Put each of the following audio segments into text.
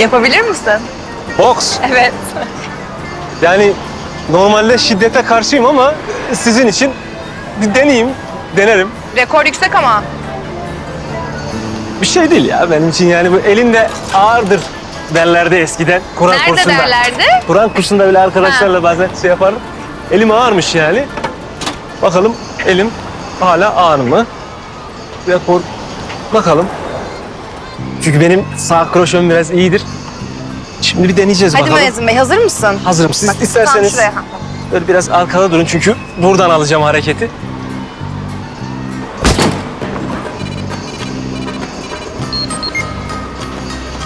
Yapabilir misin? Boks. Evet. Yani normalde şiddete karşıyım ama sizin için bir deneyeyim, denerim. Rekor yüksek ama. Bir şey değil ya benim için yani bu elinde ağırdır derlerdi eskiden Kur'an Nerede kursunda. derlerdi? Kur'an kursunda bile arkadaşlarla bazen şey yaparım. Elim ağırmış yani. Bakalım elim hala ağır mı? Rekor bakalım. Çünkü benim sağ kroşem biraz iyidir. Şimdi bir deneyeceğiz Hadi bakalım. Müezzin Bey hazır mısın? Hazırım. Siz Bak, tam isterseniz şuraya. böyle biraz arkada durun çünkü buradan alacağım hareketi.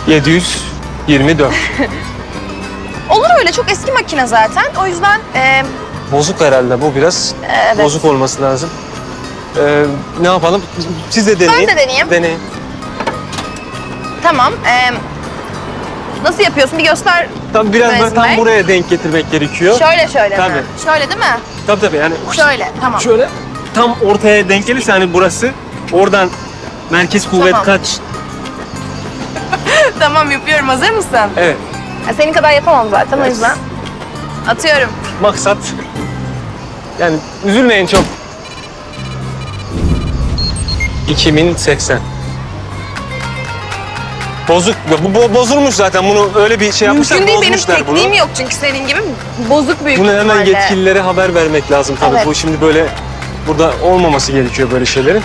...724. Olur öyle çok eski makine zaten. O yüzden e, Bozuk herhalde bu biraz. evet. Bozuk olması lazım. Ee, ne yapalım? Siz de deneyin. de deneyeyim. Deneyin. Tamam. e, nasıl yapıyorsun? Bir göster. Tam biraz böyle tam buraya denk getirmek gerekiyor. Şöyle şöyle mi? Tabii. Şöyle değil mi? Tabii tabii yani Şöyle. Tamam. şöyle tam ortaya denk gelirse hani burası oradan merkez kuvvet Tamam. kaç? tamam yapıyorum. Hazır mısın? Evet. Ya Senin kadar yapamam zaten o yüzden. Atıyorum. Maksat yani üzülmeyin çok. 2080. Bozuk. Bu bo- bozulmuş zaten. Bunu öyle bir şey yapmışlar. Mümkün değil benim bozmuşlar bunu. tekniğim yok çünkü senin gibi bozuk büyük Bunu hemen ihtimalle. yetkililere haber vermek lazım tabii. Evet. Bu şimdi böyle burada olmaması gerekiyor böyle şeylerin.